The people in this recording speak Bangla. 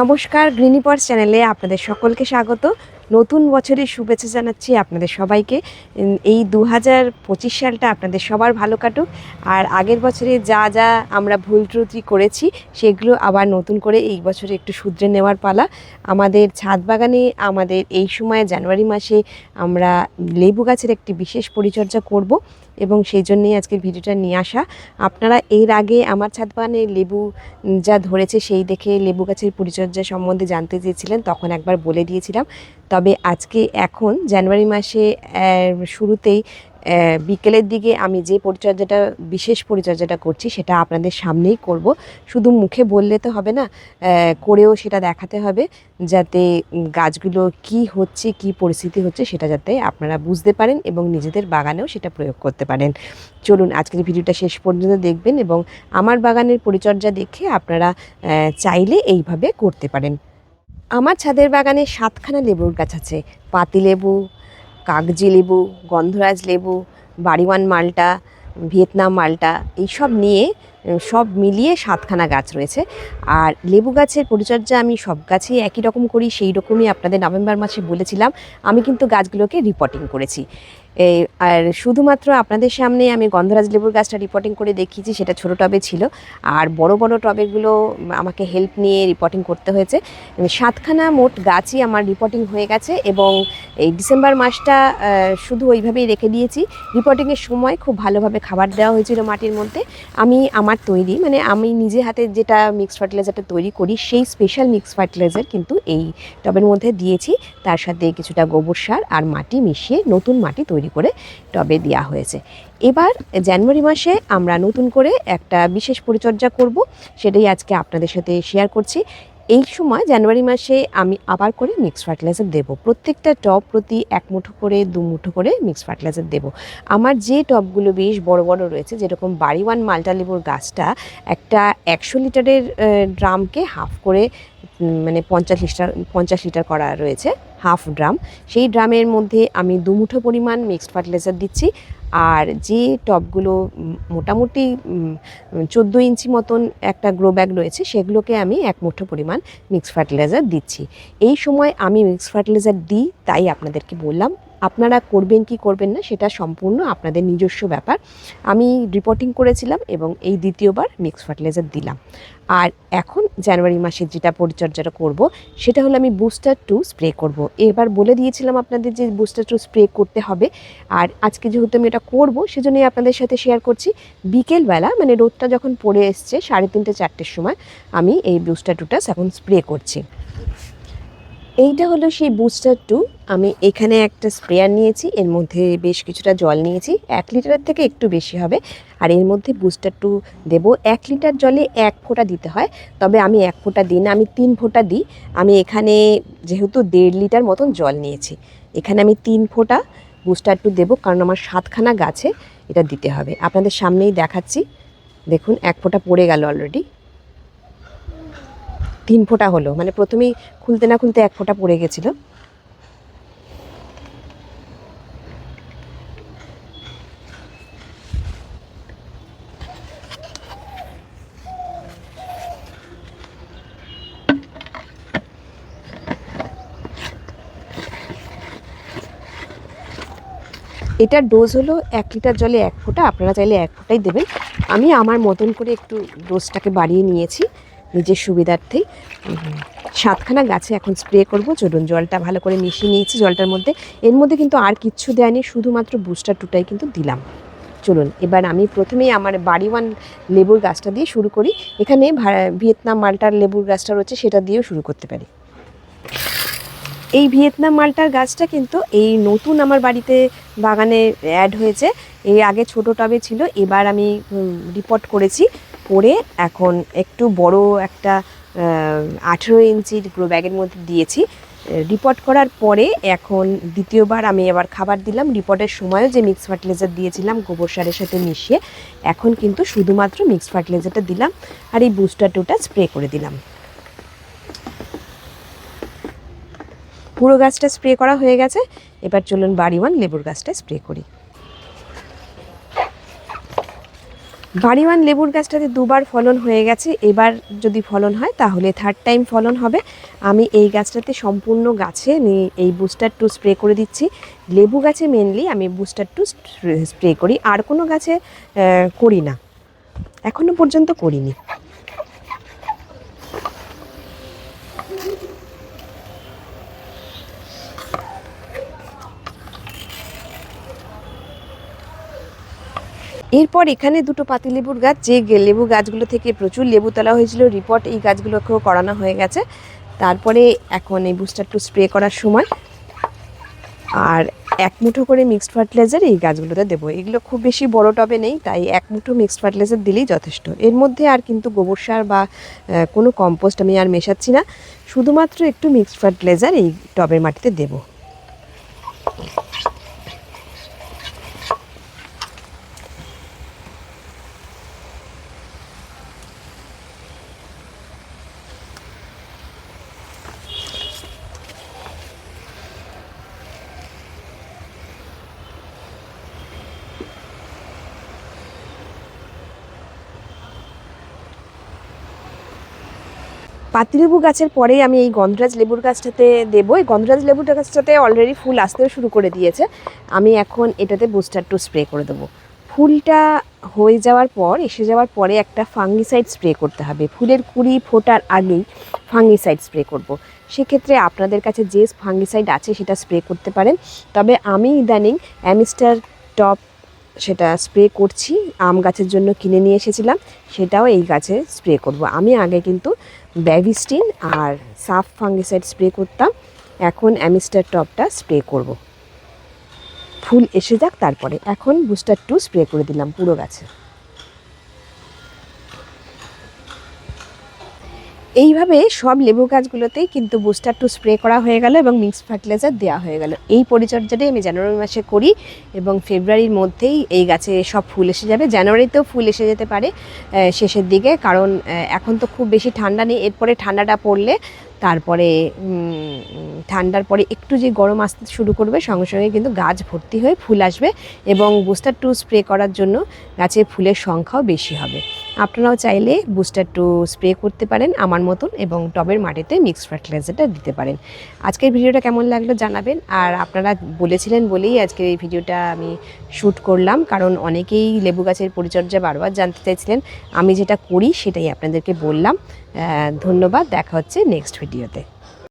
নমস্কার গ্রিনিপার্স চ্যানেলে আপনাদের সকলকে স্বাগত। নতুন বছরের শুভেচ্ছা জানাচ্ছি আপনাদের সবাইকে। এই দু হাজার পঁচিশ সালটা আপনাদের সবার ভালো কাটুক। আর আগের বছরে যা যা আমরা ভুল ত্রুটি করেছি, সেগুলো আবার নতুন করে এই বছরে একটু শুধরে নেওয়ার পালা। আমাদের ছাদ বাগানে, আমাদের এই সময়ে জানুয়ারি মাসে আমরা লেবু গাছের একটি বিশেষ পরিচর্যা করব এবং সেই জন্যই আজকের ভিডিওটা নিয়ে আসা। আপনারা এর আগে আমার ছাদ বাগানে লেবু যা ধরেছে সেই দেখে লেবু গাছের পরিচর্যা সম্বন্ধে জানতে চেয়েছিলেন, তখন একবার বলে দিয়েছিলাম। তবে আজকে এখন জানুয়ারি মাসে শুরুতেই বিকেলের দিকে আমি যে পরিচর্যাটা, বিশেষ পরিচর্যাটা করছি সেটা আপনাদের সামনেই করব। শুধু মুখে বললে তো হবে না করেও সেটা দেখাতে হবে যাতে গাছগুলো কি হচ্ছে, কি পরিস্থিতি হচ্ছে সেটা যাতে আপনারা বুঝতে পারেন এবং নিজেদের বাগানেও সেটা প্রয়োগ করতে পারেন। চলুন আজকের ভিডিওটা শেষ পর্যন্ত দেখবেন এবং আমার বাগানের পরিচর্যা দেখে আপনারা চাইলে এইভাবে করতে পারেন। আমার ছাদের বাগানে সাতখানা লেবুর গাছ আছে। পাতি লেবু, কাগজি লেবু, গন্ধরাজ লেবু, বাড়িওয়ান মালটা, ভিয়েতনাম মালটা, এইসব নিয়ে সব মিলিয়ে সাতখানা গাছ রয়েছে। আর লেবু গাছের পরিচর্যা আমি সব গাছেই একই রকম করি, সেই রকমই আপনাদের নভেম্বর মাসে বলেছিলাম। আমি কিন্তু গাছগুলোকে রিপোর্টিং করেছি। এই আর শুধুমাত্র আপনাদের সামনে আমি গন্ধরাজ লেবুর গাছটা রিপোর্টিং করে দেখিয়েছি, সেটা ছোটো টবে ছিল। আর বড় বড় টবেগুলো আমাকে হেল্প নিয়ে রিপোর্টিং করতে হয়েছে। সাতখানা মোট গাছই আমার রিপোর্টিং হয়ে গেছে এবং এই ডিসেম্বর মাসটা শুধু ওইভাবেই রেখে দিয়েছি। রিপোর্টিংয়ের সময় খুব ভালোভাবে খাবার দেওয়া হয়েছিল মাটির মধ্যে। আমি আমার তৈরি মানে আমি নিজে হাতে যেটা মিক্সড ফার্টিলাইজারটা তৈরি করি, সেই স্পেশাল মিক্স ফার্টিলাইজার কিন্তু এই টবের মধ্যে দিয়েছি। তার সাথে কিছুটা গোবর সার আর মাটি মিশিয়ে নতুন মাটি তৈরি করে টবে দেওয়া হয়েছে। এবার জানুয়ারি মাসে আমরা নতুন করে একটা বিশেষ পরিচর্যা করব, সেটাই আজকে আপনাদের সাথে শেয়ার করছি। এই সময় জানুয়ারি মাসে আমি আবার করে মিক্স ফার্টিলাইজার দেবো। প্রত্যেকটা টব প্রতি এক মুঠো করে, দু মুঠো করে মিক্স ফার্টিলাইজার দেবো। আমার যে টবগুলো বেশ বড় বড় রয়েছে, যেরকম বাড়িওয়ান মাল্টা লেবুর গাছটা, একটা একশো লিটারের ড্রামকে হাফ করে মানে পঞ্চাশ লিটার পঞ্চাশ লিটার করা রয়েছে, হাফ ড্রাম। সেই ড্রামের মধ্যে আমি দু মুঠো পরিমাণ মিক্সড ফার্টিলাইজার দিচ্ছি। আর যে টপগুলো মোটামুটি চোদ্দ ইঞ্চি মতন একটা গ্রো ব্যাগ রয়েছে, সেগুলোকে আমি এক মুঠো পরিমাণ মিক্স ফার্টিলাইজার দিচ্ছি। এই সময় আমি মিক্স ফার্টিলাইজার দিই, তাই আপনাদেরকে বললাম। আপনারা করবেন কি করবেন না, সেটা সম্পূর্ণ আপনাদের নিজস্ব ব্যাপার। আমি রিপোর্টিং করেছিলাম এবং এই দ্বিতীয়বার মিক্স ফার্টিলাইজার দিলাম। আর এখন জানুয়ারি মাসের যেটা পরিচর্যাটা করব, সেটা হলো আমি বুস্টার টু স্প্রে করব। এবার বলে দিয়েছিলাম আপনাদের যে বুস্টার টু স্প্রে করতে হবে। আর আজকে যেহেতু আমি এটা করব, সেজন্যই আপনাদের সাথে শেয়ার করছি। বিকেলবেলা মানে রোদটা যখন পড়ে এসছে সাড়ে তিনটে চারটের সময়, আমি এই বুস্টার টুটা এখন স্প্রে করছি। এইটা হলো সেই বুস্টার টু আমি এখানে একটা স্প্রেয়ার নিয়েছি, এর মধ্যে বেশ কিছুটা জল নিয়েছি। এক লিটারের থেকে একটু বেশি হবে। আর এর মধ্যে বুস্টার টু দেবো। এক লিটার জলে এক ফোঁটা দিতে হয়। তবে আমি এক ফোঁটা দিই না, আমি তিন ফোঁটা দিই। আমি এখানে যেহেতু দেড় লিটার মতন জল নিয়েছি। এখানে আমি তিন ফোঁটা বুস্টার টু দেবো, কারণ আমার সাতখানা গাছে এটা দিতে হবে। আপনাদের সামনেই দেখাচ্ছি। দেখুন, এক ফোঁটা পড়ে গেল অলরেডি তিন ফোঁটা হলো। মানে প্রথমেই খুলতে না খুলতে এক ফোঁটা পড়ে গেছিল। এটার ডোজ হলো এক লিটার জলে এক ফোঁটা। আপনারা চাইলে এক ফোঁটাই দেবেন। আমি আমার মতন করে একটু ডোজটাকে বাড়িয়ে নিয়েছি। নিজের সুবিধার্থেই সাতখানা গাছে এখন স্প্রে করব, চলুন জলটা ভালো করে মিশিয়ে নিয়েছি জলটার মধ্যে। এর মধ্যে কিন্তু আর কিচ্ছু দেয়নি, শুধুমাত্র বুস্টার টুটাই কিন্তু দিলাম। চলুন, এবার আমি প্রথমেই আমার বাড়িওয়ান লেবুর গাছটা দিয়ে শুরু করি। এখানে ভিয়েতনাম মালটার লেবুর গাছটা রয়েছে, সেটা দিয়েও শুরু করতে পারি। এই ভিয়েতনাম মালটার গাছটা কিন্তু এই নতুন আমার বাড়িতে বাগানে অ্যাড হয়েছে। এই আগে ছোট টবে ছিল, এবার আমি রিপোর্ট করেছি। করে এখন একটু বড় একটা আঠেরো ইঞ্চির গ্রো ব্যাগের মধ্যে দিয়েছি। রিপোর্ট করার পরে এখন দ্বিতীয়বার আমি আবার খাবার দিলাম। রিপোর্টের সময়ও যে মিক্স ফার্টিলাইজার দিয়েছিলাম, গোবর সারের সাথে মিশিয়ে এখন কিন্তু শুধুমাত্র মিক্স ফার্টিলাইজারটা দিলাম আর এই বুস্টার টুটা স্প্রে করে দিলাম। পুরো গাছটা স্প্রে করা হয়ে গেছে। এবার চলুন বাড়ি ওয়ান লেবুর গাছটা স্প্রে করি। বাড়িওয়ান লেবুর গাছটাতে দুবার ফলন হয়ে গেছে। এবার যদি ফলন হয়, তাহলে থার্ড টাইম ফলন হবে। আমি এই গাছটাতে সম্পূর্ণ গাছে এই বুস্টার টু স্প্রে করে দিচ্ছি। লেবু গাছে মেনলি আমি বুস্টার টু স্প্রে করি। আর কোনো গাছে করি না। এখনও পর্যন্ত করিনি। এরপর এখানে দুটো পাতিলেবুর গাছ, যে লেবু গাছগুলো থেকে প্রচুর লেবু তোলা হয়েছিল রিপোর্ট এই গাছগুলোকেও করানো হয়ে গেছে। তারপরে এখন এই বুস্টার টু স্প্রে করার সময়। আর এক মুঠো করে মিক্সড ফার্টিলাইজার এই গাছগুলোতে দেবো। এগুলো খুব বেশি বড় টবে নেই, তাই এক মুঠো মিক্সড ফার্টিলাইজার দিলেই যথেষ্ট। এর মধ্যে আর কিন্তু গোবর সার বা কোনো কম্পোস্ট আমি আর মেশাচ্ছি না। শুধুমাত্র একটু মিক্সড ফার্টিলাইজার এই টবের মাটিতে দেবো। পাতিলেবু গাছের পরেই আমি এই গন্ধরাজ লেবুর গাছটাতে দেবো। এই গন্ধরাজ লেবুর গাছটাতে অলরেডি ফুল আসতেও শুরু করে দিয়েছে। আমি এখন এটাতে বুস্টার টু স্প্রে করে দেবো। ফুলটা হয়ে যাওয়ার পর, এসে যাওয়ার পরে একটা ফাঙ্গিসাইড স্প্রে করতে হবে। ফুলের কুড়ি ফোটার আগেই ফাঙ্গিসাইড স্প্রে করব। সেক্ষেত্রে আপনাদের কাছে যে ফাঙ্গিসাইড আছে সেটা স্প্রে করতে পারেন। তবে আমি ইদানিং অ্যামিস্টার টপ সেটা স্প্রে করছি, আম গাছের জন্য কিনে নিয়ে এসেছিলাম, সেটাও এই গাছে স্প্রে করব। আমি আগে কিন্তু ব্যাভিস্টিন আর সাফ ফাঙ্গিসাইড স্প্রে করতাম, এখন অ্যামিস্টার টপটা স্প্রে করব। ফুল এসে যাক তারপরে, এখন বুস্টার টু স্প্রে করে দিলাম পুরো গাছে এইভাবে সব লেবু গাছগুলোতেই কিন্তু বুস্টার টু স্প্রে করা হয়ে গেল এবং মিক্স ফার্টিলাইজার দেওয়া হয়ে গেল। এই পরিচর্যাটাই আমি জানুয়ারি মাসে করি এবং ফেব্রুয়ারির মধ্যেই এই গাছে সব ফুল এসে যাবে। জানুয়ারিতেও ফুল এসে যেতে পারে শেষের দিকে। কারণ এখন তো খুব বেশি ঠান্ডা নেই। এরপরে ঠান্ডাটা পড়লে তারপরে ঠান্ডার পরে একটু যে গরম আসতে শুরু করবে, সঙ্গে সঙ্গে কিন্তু গাছ ভর্তি হয়ে ফুল আসবে এবং বুস্টার টু স্প্রে করার জন্য গাছে ফুলের সংখ্যাও বেশি হবে। আপনারাও চাইলে বুস্টার টু স্প্রে করতে পারেন আমার মতন এবং টবের মাটিতে মিক্সড ফার্টিলাইজারটা দিতে পারেন। আজকের ভিডিওটা কেমন লাগল জানাবেন, আর আপনারা বলেছিলেন বলেই আজকের এই ভিডিওটা আমি শ্যুট করলাম, কারণ অনেকেই লেবু গাছের পরিচর্যা বারবার জানতে চাইছিলেন, আমি যেটা করি সেটাই আপনাদেরকে বললাম। ধন্যবাদ, দেখা হচ্ছে নেক্সট idiote.